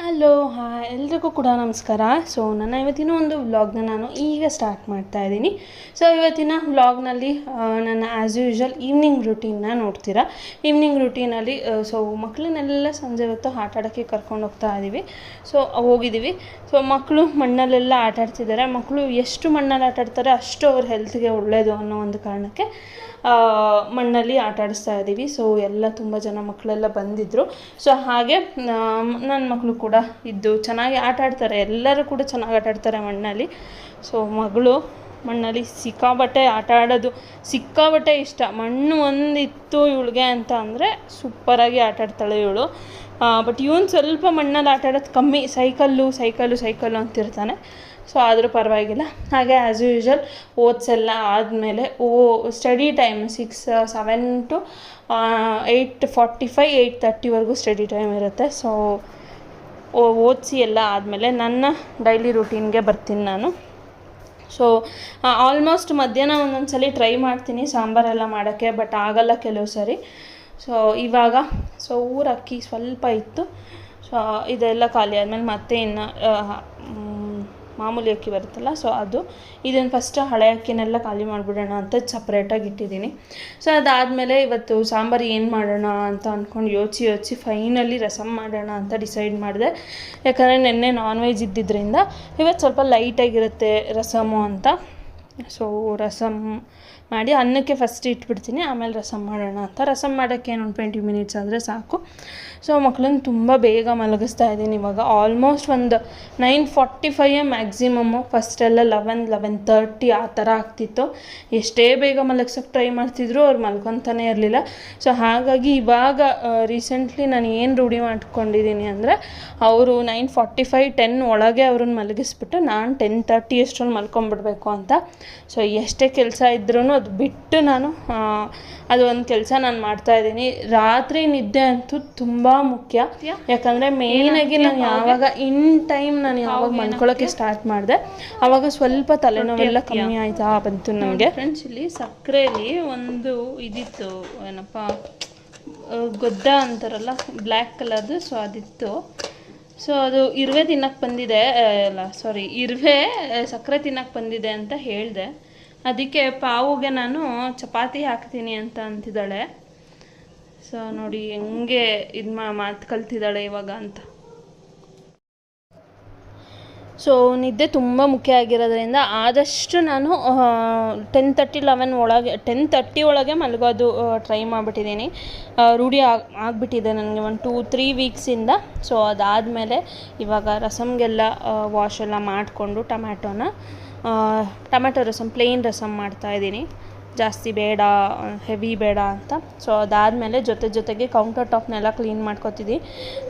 Hello ಹಾ ಎಲ್ರಿಗೂ ಕೂಡ ನಮಸ್ಕಾರ. ಸೊ ನನ್ನ ಇವತ್ತಿನ ಒಂದು ವ್ಲಾಗ್ನ ನಾನು ಈಗ ಸ್ಟಾರ್ಟ್ ಮಾಡ್ತಾ ಇದ್ದೀನಿ. ಸೊ ಇವತ್ತಿನ ವ್ಲಾಗ್ನಲ್ಲಿ ನನ್ನ ಆ್ಯಸ್ ಯೂಶ್ವಲ್ ಈವ್ನಿಂಗ್ ರುಟೀನ್ನ ನೋಡ್ತೀರಾ? ಈವ್ನಿಂಗ್ ರುಟೀನಲ್ಲಿ ಸೊ ಮಕ್ಕಳನ್ನೆಲ್ಲ ಸಂಜೆ ಹೊತ್ತು ಆಟ ಆಡೋಕ್ಕೆ ಕರ್ಕೊಂಡು ಹೋಗ್ತಾ ಇದ್ದೀವಿ ಸೊ ಹೋಗಿದ್ದೀವಿ ಸೊ ಮಕ್ಕಳು ಮಣ್ಣಲ್ಲೆಲ್ಲ ಆಟ ಆಡ್ತಿದ್ದಾರೆ. ಮಕ್ಕಳು ಎಷ್ಟು ಮಣ್ಣಲ್ಲಿ ಆಟ ಆಡ್ತಾರೆ ಅಷ್ಟು ಅವ್ರ ಹೆಲ್ತ್ಗೆ ಒಳ್ಳೆಯದು ಅನ್ನೋ ಒಂದು ಕಾರಣಕ್ಕೆ ಮಣ್ಣಲ್ಲಿ ಆಟ ಆಡಿಸ್ತಾ ಇದ್ದೀವಿ ಸೊ ಎಲ್ಲ ತುಂಬ ಜನ ಮಕ್ಕಳೆಲ್ಲ ಬಂದಿದ್ದರು ಸೊ ಹಾಗೆ ನನ್ನ ಮಕ್ಕಳು ಇದ್ದು ಚೆನ್ನಾಗಿ ಆಟ ಆಡ್ತಾರೆ. ಎಲ್ಲರೂ ಕೂಡ ಚೆನ್ನಾಗಿ ಆಟ ಆಡ್ತಾರೆ ಮಣ್ಣಲ್ಲಿ. ಸೊ ಮಗಳು ಮಣ್ಣಲ್ಲಿ ಸಿಕ್ಕಾಬಟ್ಟೆ ಆಟ ಆಡೋದು ಸಿಕ್ಕಾಬಟ್ಟೆ ಇಷ್ಟ. ಮಣ್ಣು ಒಂದಿತ್ತು ಇವಳಿಗೆ ಅಂತ ಅಂದರೆ ಸೂಪರಾಗಿ ಆಟ ಆಡ್ತಾಳೆ ಇವಳು. ಬಟ್ ಇವನು ಸ್ವಲ್ಪ ಮಣ್ಣಲ್ಲಿ ಆಟ ಆಡೋದು ಕಮ್ಮಿ. ಸೈಕಲ್ಲು ಸೈಕಲ್ಲು ಸೈಕಲ್ಲು ಅಂತಿರ್ತಾನೆ ಸೊ ಆದರೂ ಪರವಾಗಿಲ್ಲ. ಹಾಗೆ ಆ್ಯಸ್ ಯೂಶ್ವಲ್ ಓದ್ಸೆಲ್ಲ ಆದಮೇಲೆ, ಓ study time six seven to eight forty five eight ತರ್ಟಿವರೆಗೂ study time ಇರುತ್ತೆ. ಸೊ ಓದಿಸಿ ಎಲ್ಲ ಆದಮೇಲೆ ನನ್ನ ಡೈಲಿ ರುಟೀನ್ಗೆ ಬರ್ತೀನಿ ನಾನು. ಸೊ ಆಲ್ಮೋಸ್ಟ್ ಮಧ್ಯಾಹ್ನ ಒಂದೊಂದು ಸಲ ಟ್ರೈ ಮಾಡ್ತೀನಿ, ಸಾಂಬಾರೆಲ್ಲ ಮಾಡೋಕ್ಕೆ ಬಟ್ ಆಗಲ್ಲ ಕೆಲವು ಸರಿ. ಸೊ ಇವಾಗ ಸೊ ಊರ ಅಕ್ಕಿ ಸ್ವಲ್ಪ ಇತ್ತು. ಸೊ ಇದೆಲ್ಲ ಖಾಲಿ ಆದಮೇಲೆ ಮತ್ತೆ ಇನ್ನು ಮಾಮೂಲಿ ಅಕ್ಕಿ ಬರುತ್ತಲ್ಲ ಸೊ ಅದು ಇದನ್ನು ಫಸ್ಟ್ ಹಳೆ ಅಕ್ಕಿನೆಲ್ಲ ಖಾಲಿ ಮಾಡಿಬಿಡೋಣ ಅಂತ ಸಪ್ರೇಟಾಗಿ ಇಟ್ಟಿದ್ದೀನಿ. ಸೊ ಅದಾದಮೇಲೆ ಇವತ್ತು ಸಾಂಬಾರು ಏನು ಮಾಡೋಣ ಅಂತ ಅಂದ್ಕೊಂಡು ಯೋಚಿ ಯೋಚಿ ಫೈನಲಿ ರಸಮ್ ಮಾಡೋಣ ಅಂತ ಡಿಸೈಡ್ ಮಾಡಿದೆ. ಯಾಕಂದರೆ ನಿನ್ನೆ ನಾನ್ ವೆಜ್ ಇದ್ದಿದ್ದರಿಂದ ಇವತ್ತು ಸ್ವಲ್ಪ ಲೈಟಾಗಿರುತ್ತೆ ರಸಮು ಅಂತ. ಸೊ ರಸಮ್ ಮಾಡಿ ಅನ್ನಕ್ಕೆ ಫಸ್ಟ್ ಇಟ್ಬಿಡ್ತೀನಿ, ಆಮೇಲೆ ರಸಮ್ ಮಾಡೋಣ ಅಂತ. ರಸಮ್ ಮಾಡೋಕ್ಕೆ ಏನೊಂದು ಟ್ವೆಂಟಿ ಮಿನಿಟ್ಸ್ ಆದರೆ ಸಾಕು. ಸೊ ಮಕ್ಕಳನ್ನ ತುಂಬ ಬೇಗ ಮಲಗಿಸ್ತಾ ಇದ್ದೀನಿ ಇವಾಗ. ಆಲ್ಮೋಸ್ಟ್ ಒಂದು ನೈನ್ ಫಾರ್ಟಿ ಫೈಯೇ ಮ್ಯಾಕ್ಸಿಮಮ್ಮು ಫಸ್ಟೆಲ್ಲ ಲೆವೆನ್ ಲೆವೆನ್ ತರ್ಟಿ ಆ ಥರ ಆಗ್ತಿತ್ತು. ಎಷ್ಟೇ ಬೇಗ ಮಲಗ್ಸೋಕ್ಕೆ ಟ್ರೈ ಮಾಡ್ತಿದ್ರು ಅವ್ರು ಮಲ್ಕೊತಾನೆ ಇರಲಿಲ್ಲ. ಸೊ ಹಾಗಾಗಿ ಇವಾಗ ರೀಸೆಂಟ್ಲಿ ನಾನು ಏನು ರೂಢಿ ಮಾಡ್ಕೊಂಡಿದ್ದೀನಿ ಅಂದರೆ, ಅವರು ನೈನ್ ಫಾರ್ಟಿ ಫೈವ್ ಟೆನ್ ಒಳಗೆ ಅವ್ರನ್ನ ಮಲಗಿಸ್ಬಿಟ್ಟು ನಾನು ಟೆನ್ ತರ್ಟಿ ಅಷ್ಟರಲ್ಲಿ ಮಲ್ಕೊಂಬಿಡ್ಬೇಕು ಅಂತ. ಸೊ ಎಷ್ಟೇ ಕೆಲಸ ಇದ್ರೂ ಅದು ಬಿಟ್ಟು ನಾನು ಅದು ಒಂದು ಕೆಲಸ ನಾನು ಮಾಡ್ತಾ ಇದ್ದೀನಿ. ರಾತ್ರಿ ನಿದ್ದೆ ಅಂತೂ ತುಂಬ ಮುಖ್ಯ. ಯಾಕಂದರೆ ಮೇಯ್ನಾಗಿ ನಾನು ಯಾವಾಗ ಇನ್ ಟೈಮ್ ನಾನು ಯಾವಾಗ ಮಲ್ಕೊಳ್ಳೋಕ್ಕೆ ಸ್ಟಾರ್ಟ್ ಮಾಡಿದೆ ಆವಾಗ ಸ್ವಲ್ಪ ತಲೆನೋವೆಲ್ಲ ಕಮ್ಮಿ ಆಯ್ತಾ ಬಂತು ನನಗೆ ಫ್ರೆಂಡ್ಸ್ ಇಲ್ಲಿ ಸಕ್ಕರೆಯಲ್ಲಿ ಒಂದು ಇದಿತ್ತು ಏನಪ್ಪ ಗೊದ್ದ ಅಂತಾರಲ್ಲ ಬ್ಲ್ಯಾಕ್ ಕಲರ್ದು ಸೊ ಅದಿತ್ತು. ಸೊ ಅದು ಇರುವೆ ತಿನ್ನಕ್ಕೆ ಬಂದಿದೆ ಅಲ್ಲ ಸಾರಿ ಇರುವೆ ಸಕ್ಕರೆ ತಿನ್ನಕ್ಕೆ ಬಂದಿದೆ ಅಂತ ಹೇಳಿದೆ. ಅದಕ್ಕೆ ಪಾವುಗೆ ನಾನು ಚಪಾತಿ ಹಾಕ್ತೀನಿ ಅಂತ ಅಂತಿದ್ದಾಳೆ. ಸೊ ನೋಡಿ ಹೆಂಗೆ ಇದು ಮಾತು ಕಲ್ತಿದ್ದಾಳೆ ಇವಾಗ ಅಂತ. ಸೊ ನಿದ್ದೆ ತುಂಬ ಮುಖ್ಯ ಆಗಿರೋದ್ರಿಂದ ಆದಷ್ಟು ನಾನು ಟೆನ್ ತರ್ಟಿ ಲೆವೆನ್ ಒಳಗೆ ಟೆನ್ ತರ್ಟಿ ಒಳಗೆ ಮಲಗೋದು ಟ್ರೈ ಮಾಡಿಬಿಟ್ಟಿದ್ದೀನಿ. ರೂಢಿ ಆಗಿ ಆಗಿಬಿಟ್ಟಿದೆ ನನಗೆ ಒಂದು ಟೂ ತ್ರೀ ವೀಕ್ಸಿಂದ ಸೊ ಅದಾದಮೇಲೆ ಇವಾಗ ರಸಮ್ಗೆಲ್ಲ ವಾಶ್ ಎಲ್ಲ ಮಾಡಿಕೊಂಡು ಟೊಮ್ಯಾಟೋನ ಟೊಮ್ಯಾಟೊ ರಸಮ್ ಪ್ಲೇನ್ ರಸಮ್ ಮಾಡ್ತಾಯಿದ್ದೀನಿ ಜಾಸ್ತಿ ಬೇಡ ಹೆವಿ ಬೇಡ ಅಂತ. ಸೊ ಅದಾದಮೇಲೆ ಜೊತೆ ಜೊತೆಗೆ ಕೌಂಟರ್ ಟಾಪ್ನೆಲ್ಲ ಕ್ಲೀನ್ ಮಾಡ್ಕೊತಿದ್ದಿ.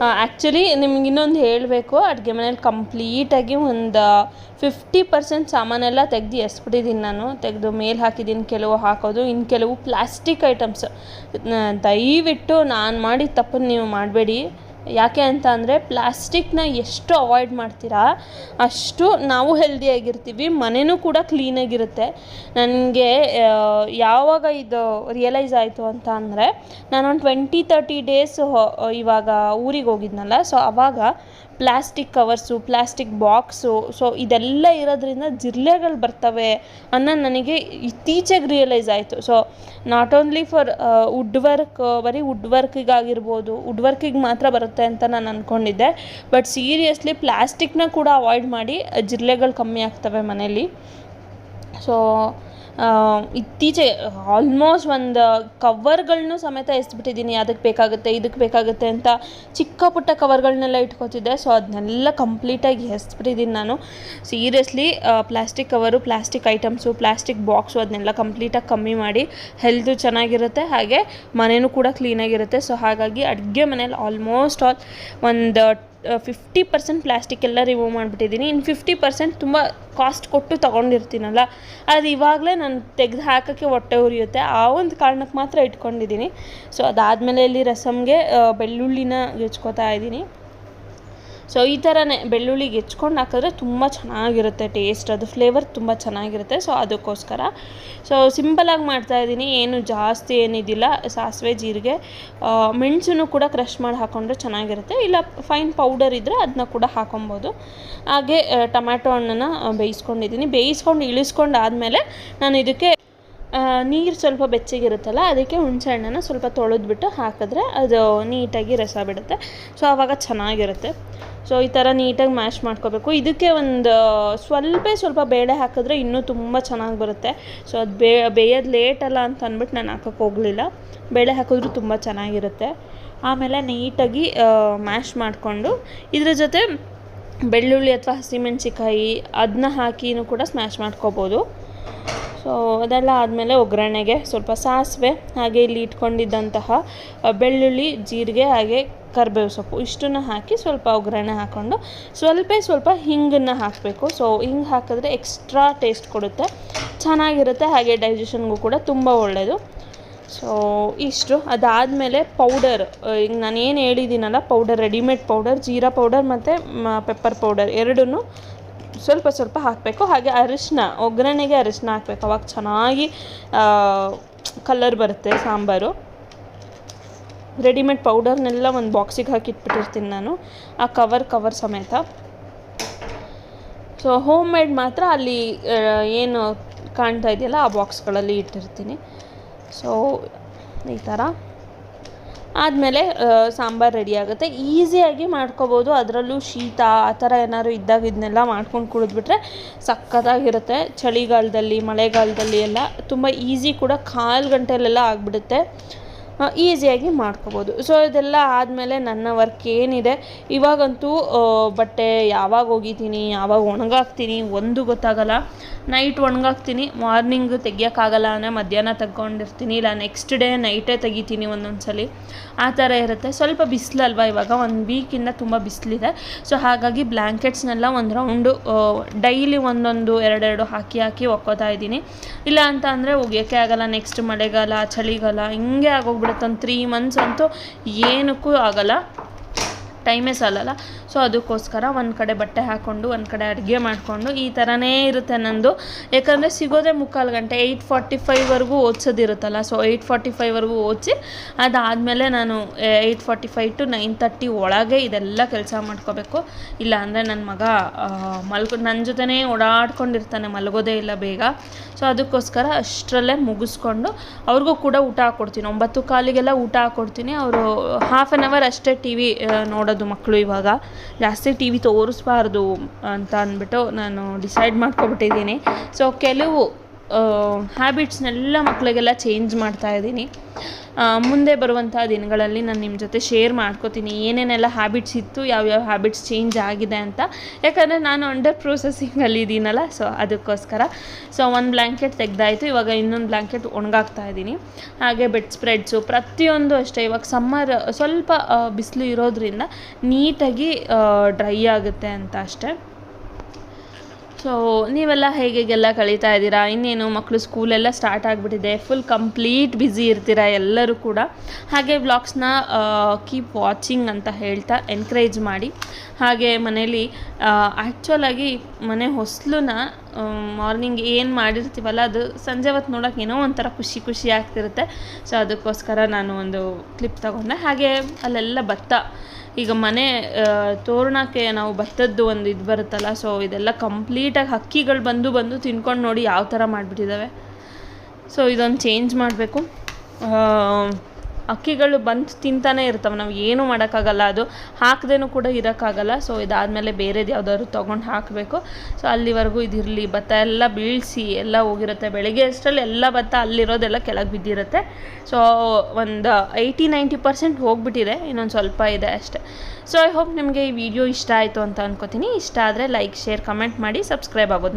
ಆ್ಯಕ್ಚುಲಿ ನಿಮ್ಗೆ ಇನ್ನೊಂದು ಹೇಳಬೇಕು, ಅಡುಗೆ ಮನೇಲಿ ಕಂಪ್ಲೀಟಾಗಿ ಒಂದು ಫಿಫ್ಟಿ ಪರ್ಸೆಂಟ್ ಸಾಮಾನೆಲ್ಲ ತೆಗೆದು ಎಸ್ಬಿಟ್ಟಿದ್ದೀನಿ ನಾನು. ತೆಗೆದು ಮೇಲೆ ಹಾಕಿದ್ದೀನಿ, ಕೆಲವು ಹಾಕೋದು ಇನ್ನು ಕೆಲವು ಪ್ಲಾಸ್ಟಿಕ್ ಐಟಮ್ಸ್ ದಯವಿಟ್ಟು ನಾನು ಮಾಡಿದ ತಪ್ಪನ್ನು ನೀವು ಮಾಡಬೇಡಿ. ಯಾಕೆ ಅಂತ ಅಂದರೆ ಪ್ಲಾಸ್ಟಿಕ್ನ ಎಷ್ಟು ಅವಾಯ್ಡ್ ಮಾಡ್ತೀರಾ, ಅಷ್ಟು ನಾವು ಹೆಲ್ದಿಯಾಗಿರ್ತೀವಿ ಮನೆಯೂ ಕೂಡ ಕ್ಲೀನಾಗಿರುತ್ತೆ ನನಗೆ ಯಾವಾಗ ಇದು ರಿಯಲೈಸ್ ಆಯಿತು ಅಂತ ಅಂದರೆ, ನಾನೊಂದು ಟ್ವೆಂಟಿ ತರ್ಟಿ ಡೇಸ್ ಇವಾಗ ಊರಿಗೆ ಹೋಗಿದ್ನಲ್ಲ ಸೊ ಅವಾಗ plastic covers, plastic box, so ಇದೆಲ್ಲ ಇರೋದ್ರಿಂದ ಜಿರ್ಲೆಗಳು ಬರ್ತವೆ ಅನ್ನೋ ನನಗೆ ಇತ್ತೀಚೆಗೆ ರಿಯಲೈಸ್ ಆಯಿತು. So not only for wood work ಬರೀ ವುಡ್ ವರ್ಕಿಗಾಗಿರ್ಬೋದು ವುಡ್ ವರ್ಕಿಗೆ ಮಾತ್ರ ಬರುತ್ತೆ ಅಂತ ನಾನು ಅಂದ್ಕೊಂಡಿದ್ದೆ ಬಟ್ ಸೀರಿಯಸ್ಲಿ ಪ್ಲಾಸ್ಟಿಕ್ನ ಕೂಡ ಅವಾಯ್ಡ್ ಮಾಡಿ ಜಿರ್ಲೆಗಳು ಕಮ್ಮಿ ಆಗ್ತವೆ ಮನೇಲಿ. ಸೊ ಇತ್ತೀಚೆ ಆಲ್ಮೋಸ್ಟ್ ಒಂದು ಕವರ್ಗಳನ್ನು ಸಮೇತ ಎಸ್ಬಿಟ್ಟಿದ್ದೀನಿ. ಅದಕ್ಕೆ ಬೇಕಾಗುತ್ತೆ, ಇದಕ್ಕೆ ಬೇಕಾಗುತ್ತೆ ಅಂತ ಚಿಕ್ಕ ಪುಟ್ಟ ಕವರ್ಗಳನ್ನೆಲ್ಲ ಇಟ್ಕೋತಿದ್ದೆ. ಸೊ ಅದನ್ನೆಲ್ಲ ಕಂಪ್ಲೀಟಾಗಿ ಎಸ್ಬಿಟ್ಟಿದ್ದೀನಿ ನಾನು. Seriously plastic cover plastic items plastic box ಅದನ್ನೆಲ್ಲ ಕಂಪ್ಲೀಟಾಗಿ ಕಮ್ಮಿ ಮಾಡಿ ಹೆಲ್ತು ಚೆನ್ನಾಗಿರುತ್ತೆ. ಹಾಗೆ ಮನೆಯೂ ಕೂಡ ಕ್ಲೀನಾಗಿರುತ್ತೆ ಸೊ ಹಾಗಾಗಿ ಅಡುಗೆ ಮನೇಲಿ ಆಲ್ಮೋಸ್ಟ್ ಆಲ್ ಒಂದು ಫಿಫ್ಟಿ ಪರ್ಸೆಂಟ್ ಪ್ಲ್ಯಾಸ್ಟಿಕ್ ಎಲ್ಲ ರಿಮೂವ್ ಮಾಡಿಬಿಟ್ಟಿದ್ದೀನಿ. ಇನ್ನು ಫಿಫ್ಟಿ ಪರ್ಸೆಂಟ್ ತುಂಬ ಕಾಸ್ಟ್ ಕೊಟ್ಟು ತೊಗೊಂಡಿರ್ತೀನಲ್ಲ, ಅದು ಇವಾಗಲೇ ನಾನು ತೆಗೆದು ಹಾಕೋಕ್ಕೆ ಹೊಟ್ಟೆ ಉರಿಯುತ್ತೆ. ಆ ಒಂದು ಕಾರಣಕ್ಕೆ ಮಾತ್ರ ಇಟ್ಕೊಂಡಿದ್ದೀನಿ. ಸೊ ಅದಾದಮೇಲೆ ಇಲ್ಲಿ ರಸಮ್ಗೆ ಬೆಳ್ಳುಳ್ಳಿನ ಹೆಚ್ಕೋತಾ ಇದ್ದೀನಿ ಸೊ ಈ ಥರನೇ ಬೆಳ್ಳುಳ್ಳಿ ಹೆಚ್ಕೊಂಡು ಹಾಕಿದ್ರೆ ತುಂಬ ಚೆನ್ನಾಗಿರುತ್ತೆ ಟೇಸ್ಟ್ ಅದು ಫ್ಲೇವರ್ ತುಂಬ ಚೆನ್ನಾಗಿರುತ್ತೆ. ಸೊ ಅದಕ್ಕೋಸ್ಕರ. ಸೊ ಸಿಂಪಲಾಗಿ ಮಾಡ್ತಾಯಿದ್ದೀನಿ ಏನು ಜಾಸ್ತಿ ಏನಿದಿಲ್ಲ. ಸಾಸಿವೆ, ಜೀರಿಗೆ ಮೆಣಸನ್ನು ಕೂಡ ಕ್ರಷ್ ಮಾಡಿ ಹಾಕ್ಕೊಂಡ್ರೆ ಚೆನ್ನಾಗಿರುತ್ತೆ. ಇಲ್ಲ ಫೈನ್ ಪೌಡರ್ ಇದ್ದರೆ ಅದನ್ನ ಕೂಡ ಹಾಕೊಬೋದು. ಹಾಗೆ ಟೊಮ್ಯಾಟೊ ಹಣ್ಣನ್ನು ಬೇಯಿಸ್ಕೊಂಡಿದ್ದೀನಿ. ಬೇಯಿಸ್ಕೊಂಡು ಇಳಿಸ್ಕೊಂಡು ಆದಮೇಲೆ ನಾನು ಇದಕ್ಕೆ ನೀರು ಸ್ವಲ್ಪ ಬೆಚ್ಚಗಿರುತ್ತಲ್ಲ, ಅದಕ್ಕೆ ಹುಣಸೆ ಹಣ್ಣನ್ನು ಸ್ವಲ್ಪ ತೊಳೆದ್ಬಿಟ್ಟು ಹಾಕಿದ್ರೆ ಅದು ನೀಟಾಗಿ ರಸ ಬಿಡುತ್ತೆ. ಸೊ ಆವಾಗ ಚೆನ್ನಾಗಿರುತ್ತೆ. ಸೊ ಈ ಥರ ನೀಟಾಗಿ ಮ್ಯಾಶ್ ಮಾಡ್ಕೋಬೇಕು. ಇದಕ್ಕೆ ಒಂದು, ಸ್ವಲ್ಪ ಸ್ವಲ್ಪ ಬೇಳೆ ಹಾಕಿದ್ರೆ ಇನ್ನೂ ತುಂಬ ಚೆನ್ನಾಗಿ ಬರುತ್ತೆ. ಸೊ ಅದು ಬೇ, ಬೇಯೋದು ಲೇಟಲ್ಲ ಅಂತ ಅಂದ್ಬಿಟ್ಟು ನಾನು ಹಾಕೋಕ್ಕೆ ಹೋಗಲಿಲ್ಲ. ಬೇಳೆ ಹಾಕಿದ್ರೂ ತುಂಬ ಚೆನ್ನಾಗಿರುತ್ತೆ. ಆಮೇಲೆ ನೀಟಾಗಿ ಮ್ಯಾಶ್ ಮಾಡಿಕೊಂಡು ಇದ್ರ ಜೊತೆ ಬೆಳ್ಳುಳ್ಳಿ ಅಥವಾ ಹಸಿಮೆಣ್ಸಿಕಾಯಿ ಅದನ್ನ ಹಾಕಿನೂ ಕೂಡ ಸ್ಮ್ಯಾಶ್ ಮಾಡ್ಕೋಬೋದು. ಸೊ ಅದೆಲ್ಲ ಆದಮೇಲೆ ಒಗ್ಗರಣೆಗೆ ಸ್ವಲ್ಪ ಸಾಸಿವೆ ಹಾಗೆ ಇಲ್ಲಿ ಇಟ್ಕೊಂಡಿದ್ದಂತಹ ಬೆಳ್ಳುಳ್ಳಿ, ಜೀರಿಗೆ ಹಾಗೆ ಕರಿಬೇವು ಸೊಪ್ಪು ಇಷ್ಟನ್ನು ಹಾಕಿ ಸ್ವಲ್ಪ ಒಗ್ಗರಣೆ ಹಾಕ್ಕೊಂಡು ಸ್ವಲ್ಪ ಸ್ವಲ್ಪ ಹಿಂಗನ್ನು ಹಾಕಬೇಕು. ಸೊ ಹಿಂಗೆ ಹಾಕಿದ್ರೆ ಎಕ್ಸ್ಟ್ರಾ ಟೇಸ್ಟ್ ಕೊಡುತ್ತೆ. ಚೆನ್ನಾಗಿರುತ್ತೆ, ಹಾಗೆ ಡೈಜೆಷನ್ಗೂ ಕೂಡ ತುಂಬ ಒಳ್ಳೆಯದು ಸೊ ಇಷ್ಟು. ಅದಾದಮೇಲೆ ಪೌಡರ್ ಈಗ ನಾನು ಏನು ಹೇಳಿದ್ದೀನಲ್ಲ powder readymade powder jeera powder ಮತ್ತು ಪೆಪ್ಪರ್ ಪೌಡರ್ ಎರಡನ್ನೂ ಸ್ವಲ್ಪ ಸ್ವಲ್ಪ ಹಾಕಬೇಕು. ಹಾಗೆ ಅರಿಶಿನ ಒಗ್ಗರಣೆಗೆ ಅರಿಶಿನ ಹಾಕಬೇಕು. ಅವಾಗ ಚೆನ್ನಾಗಿ ಕಲರ್ ಬರುತ್ತೆ ಸಾಂಬಾರು. ರೆಡಿಮೇಡ್ ಪೌಡರ್ನೆಲ್ಲ ಒಂದು ಬಾಕ್ಸಿಗೆ ಹಾಕಿ ಇಟ್ಬಿಟ್ಟಿರ್ತೀನಿ ನಾನು. ಆ ಕವರ್ ಕವರ್ ಸಮೇತ. ಸೊ ಹೋಮ್ ಮೇಡ್ ಮಾತ್ರ ಅಲ್ಲಿ ಏನು ಕಾಣ್ತಾ ಇದೆಯಲ್ಲ, ಆ ಬಾಕ್ಸ್ಗಳಲ್ಲಿ ಇಟ್ಟಿರ್ತೀನಿ. ಸೊ ಈ ಥರ ಆದಮೇಲೆ ಸಾಂಬಾರು ರೆಡಿ ಆಗುತ್ತೆ. ಈಸಿಯಾಗಿ ಮಾಡ್ಕೋಬೋದು. ಅದರಲ್ಲೂ ಶೀತ, ಆ ಥರ ಏನಾದ್ರು ಇದ್ದಾಗ ಇದನ್ನೆಲ್ಲ ಮಾಡ್ಕೊಂಡು ಕುಡಿದ್ಬಿಟ್ರೆ ಸಕ್ಕತ್ತಾಗಿರುತ್ತೆ ಚಳಿಗಾಲದಲ್ಲಿ, ಮಳೆಗಾಲದಲ್ಲಿ ಎಲ್ಲ ತುಂಬ ಈಸಿ ಕೂಡ ಕಾಲು ಗಂಟೆಲೆಲ್ಲ ಆಗಿಬಿಡುತ್ತೆ. ಈಸಿಯಾಗಿ ಮಾಡ್ಕೋಬೋದು. ಸೊ ಇದೆಲ್ಲ ಆದಮೇಲೆ ನನ್ನ ವರ್ಕ್ ಏನಿದೆ, ಇವಾಗಂತೂ ಬಟ್ಟೆ ಯಾವಾಗ ಒಗಿತೀನಿ, ಯಾವಾಗ ಒಣಗಾಕ್ತೀನಿ ಒಂದು ಗೊತ್ತಾಗಲ್ಲ. ನೈಟ್ ಒಣಗಾಕ್ತೀನಿ ಮಾರ್ನಿಂಗ್ ತೆಗಿಯೋಕ್ಕಾಗಲ್ಲ ಅಂದರೆ ಮಧ್ಯಾಹ್ನ ತಗೊಂಡಿರ್ತೀನಿ, ಇಲ್ಲ ನೆಕ್ಸ್ಟ್ ಡೇ ನೈಟೇ ತೆಗಿತೀನಿ ಒಂದೊಂದು ಸಲ ಆ ಥರ ಇರುತ್ತೆ. ಸ್ವಲ್ಪ ಬಿಸಿಲಲ್ವ ಇವಾಗ? ಒಂದು ವೀಕಿಂದ ತುಂಬ ಬಿಸಿಲಿದೆ. ಸೊ ಹಾಗಾಗಿ ಬ್ಲ್ಯಾಂಕೆಟ್ಸ್ನೆಲ್ಲ ಒಂದು ರೌಂಡು ಡೈಲಿ ಒಂದೊಂದು ಎರಡೆರಡು ಹಾಕಿ ಹಾಕಿ ಒಕ್ಕೋತಾ ಇದ್ದೀನಿ. ಇಲ್ಲ ಅಂತ ಅಂದರೆ ಒಗೆಯೋಕ್ಕೆ ಆಗಲ್ಲ ನೆಕ್ಸ್ಟ್ ಮಳೆಗಾಲ, ಚಳಿಗಾಲ, ಹಿಂಗೆ ಆಗೋಗ್ಬಿಡುತ್ತೆ. ಒಂದು ತ್ರೀ ಮಂತ್ಸ್ ಅಂತೂ ಏನಕ್ಕೂ ಆಗಲ್ಲ. ಟೈಮೇ ಸಾಲಲ್ಲ. ಸೊ ಅದಕ್ಕೋಸ್ಕರ ಒಂದು ಕಡೆ ಬಟ್ಟೆ ಹಾಕ್ಕೊಂಡು ಒಂದು ಕಡೆ ಅಡುಗೆ ಮಾಡಿಕೊಂಡು ಈ ಥರನೇ ಇರುತ್ತೆ ನಂದು. ಯಾಕಂದರೆ ಸಿಗೋದೇ ಮುಕ್ಕಾಲು ಗಂಟೆ ಏಯ್ಟ್ ಫಾರ್ಟಿ ಫೈವ್ವರೆಗೂ ಓದ್ಸೋದಿರುತ್ತಲ್ಲ. ಸೊ ಏಯ್ಟ್ ಫಾರ್ಟಿ ಫೈವ್ವರೆಗೂ ಓದಿಸಿ, ಅದಾದಮೇಲೆ ನಾನು eight forty five to nine thirty ಒಳಗೆ ಇದೆಲ್ಲ ಕೆಲಸ ಮಾಡ್ಕೋಬೇಕು. ಇಲ್ಲ ಅಂದರೆ ನನ್ನ ಮಗ ಮಲ್ಕೊ ನನ್ನ ಜೊತೆನೇ ಓಡಾಡ್ಕೊಂಡಿರ್ತಾನೆ, ಮಲಗೋದೇ ಇಲ್ಲ ಬೇಗ. ಸೊ ಅದಕ್ಕೋಸ್ಕರ ಅಷ್ಟರಲ್ಲೇ ಮುಗಿಸ್ಕೊಂಡು, ಅವ್ರಿಗೂ ಕೂಡ ಊಟ ಹಾಕ್ಕೊಡ್ತೀನಿ ಒಂಬತ್ತು ಕಾಲಿಗೆಲ್ಲ ಊಟ ಹಾಕ್ಕೊಡ್ತೀನಿ ಅವರು ಹಾಫ್ ಆನ್ ಅವರ್ ಅಷ್ಟೇ ಟಿ ವಿ ನೋಡೋದು. ಮಕ್ಕಳು ಇವಾಗ. ಜಾಸ್ತಿ ಟಿ ವಿ ತೋರಿಸ್ಬಾರ್ದು ಅಂತ ಅಂದ್ಬಿಟ್ಟು ನಾನು ಡಿಸೈಡ್ ಮಾಡ್ಕೊಬಿಟ್ಟಿದ್ದೀನಿ. ಸೊ ಕೆಲವು ಹ್ಯಾಬಿಟ್ಸ್ನೆಲ್ಲ ಮಕ್ಕಳಿಗೆಲ್ಲ ಚೇಂಜ್ ಮಾಡ್ತಾ ಇದ್ದೀನಿ. ಮುಂದೆ ಬರುವಂಥ ದಿನಗಳಲ್ಲಿ ನಾನು ನಿಮ್ಮ ಜೊತೆ ಶೇರ್ ಮಾಡ್ಕೋತೀನಿ. ಏನೇನೆಲ್ಲ ಹ್ಯಾಬಿಟ್ಸ್ ಇತ್ತು, ಯಾವ್ಯಾವ ಹ್ಯಾಬಿಟ್ಸ್ ಚೇಂಜ್ ಆಗಿದೆ ಅಂತ. ಯಾಕಂದರೆ ನಾನು ಅಂಡರ್ ಪ್ರೊಸೆಸಿಂಗಲ್ಲಿ ಇದ್ದೀನಲ್ಲ ಸೊ ಅದಕ್ಕೋಸ್ಕರ. ಸೊ ಒಂದು ಬ್ಲ್ಯಾಂಕೆಟ್ ತೆಗ್ದಾಯಿತು, ಇವಾಗ ಇನ್ನೊಂದು ಬ್ಲ್ಯಾಂಕೆಟ್ ಒಣಗಾಗ್ತಾ ಇದ್ದೀನಿ ಹಾಗೆ ಬೆಡ್ ಸ್ಪ್ರೆಡ್ಸು ಪ್ರತಿಯೊಂದು ಅಷ್ಟೇ. ಇವಾಗ ಸಮ್ಮರ್ ಸ್ವಲ್ಪ ಬಿಸಿಲು ಇರೋದ್ರಿಂದ ನೀಟಾಗಿ ಡ್ರೈ ಆಗುತ್ತೆ ಅಂತ ಅಷ್ಟೇ. ಸೊ ನೀವೆಲ್ಲ ಹೇಗೆಲ್ಲ ಕಳೀತಾ ಇದ್ದೀರಾ? ಇನ್ನೇನು ಮಕ್ಕಳು ಸ್ಕೂಲೆಲ್ಲ ಸ್ಟಾರ್ಟ್ ಆಗಿಬಿಟ್ಟಿದೆ. ಫುಲ್ ಕಂಪ್ಲೀಟ್ ಬ್ಯುಸಿ ಇರ್ತೀರಾ ಎಲ್ಲರೂ ಕೂಡ? ಹಾಗೆ ವ್ಲಾಗ್ಸ್ನ ಕೀಪ್ ವಾಚಿಂಗ್ ಅಂತ ಹೇಳ್ತಾ ಎನ್ಕರೇಜ್ ಮಾಡಿ. ಹಾಗೆ ಮನೇಲಿ ಆ್ಯಕ್ಚುಲಾಗಿ ಮನೆ ಹೊಸ್ಲನ್ನ ಮಾರ್ನಿಂಗ್ ಏನು ಮಾಡಿರ್ತೀವಲ್ಲ, ಅದು ಸಂಜೆ ಹೊತ್ತು ನೋಡೋಕೆ ಏನೋ ಒಂಥರ ಖುಷಿ ಖುಷಿ ಆಗ್ತಿರುತ್ತೆ. ಸೊ ಅದಕ್ಕೋಸ್ಕರ ನಾನು ಒಂದು ಕ್ಲಿಪ್ ತಗೊಂಡೆ. ಹಾಗೆ ಅಲ್ಲೆಲ್ಲ ಭತ್ತ. ಈಗ ಮನೆ ತೋರಣಕ್ಕೆ ನಾವು ಭತ್ತದ್ದು ಒಂದು ಇದು ಬರುತ್ತಲ್ಲ ಸೊ ಇದೆಲ್ಲ ಕಂಪ್ಲೀಟಾಗಿ ಹಕ್ಕಿಗಳು ಬಂದು ಬಂದು ತಿನ್ಕೊಂಡು ನೋಡಿ ಯಾವ ಥರ ಮಾಡಿಬಿಟ್ಟಿದ್ದಾವೆ ಸೊ ಇದೊಂದು ಚೇಂಜ್ ಮಾಡಬೇಕು. ಅಕ್ಕಿಗಳು ಬಂದು ತಿಂತಾನೆ ಇರ್ತವೆ. ನಾವು ಏನೂ ಮಾಡೋಕ್ಕಾಗಲ್ಲ ಅದು. ಹಾಕ್ದೇನೂ ಕೂಡ ಇರೋಕ್ಕಾಗಲ್ಲ. ಸೊ ಇದಾದಮೇಲೆ ಬೇರೆದು ಯಾವುದಾದ್ರು ತೊಗೊಂಡು ಹಾಕಬೇಕು. ಸೊ ಅಲ್ಲಿವರೆಗೂ ಇದಿರಲಿ ಭತ್ತ ಎಲ್ಲ ಬೀಳಿಸಿ ಎಲ್ಲ ಹೋಗಿರುತ್ತೆ. ಬೆಳಗ್ಗೆ ಅಷ್ಟರಲ್ಲಿ ಎಲ್ಲ ಭತ್ತ ಅಲ್ಲಿರೋದೆಲ್ಲ ಕೆಳಗೆ ಬಿದ್ದಿರುತ್ತೆ. ಸೊ ಒಂದು ಏಯ್ಟಿ ನೈಂಟಿ ಪರ್ಸೆಂಟ್ ಹೋಗಿಬಿಟ್ಟಿದೆ. ಇನ್ನೊಂದು ಸ್ವಲ್ಪ ಇದೆ ಅಷ್ಟೇ. ಸೊ ಐ ಹೋಪ್ ನಿಮಗೆ ಈ ವಿಡಿಯೋ ಇಷ್ಟ ಆಯಿತು ಅಂತ ಅನ್ಕೋತೀನಿ. ಇಷ್ಟ ಆದರೆ ಲೈಕ್ ಶೇರ್ ಕಮೆಂಟ್ ಮಾಡಿ. ಸಬ್ಸ್ಕ್ರೈಬ್ ಆಗೋದನ್ನ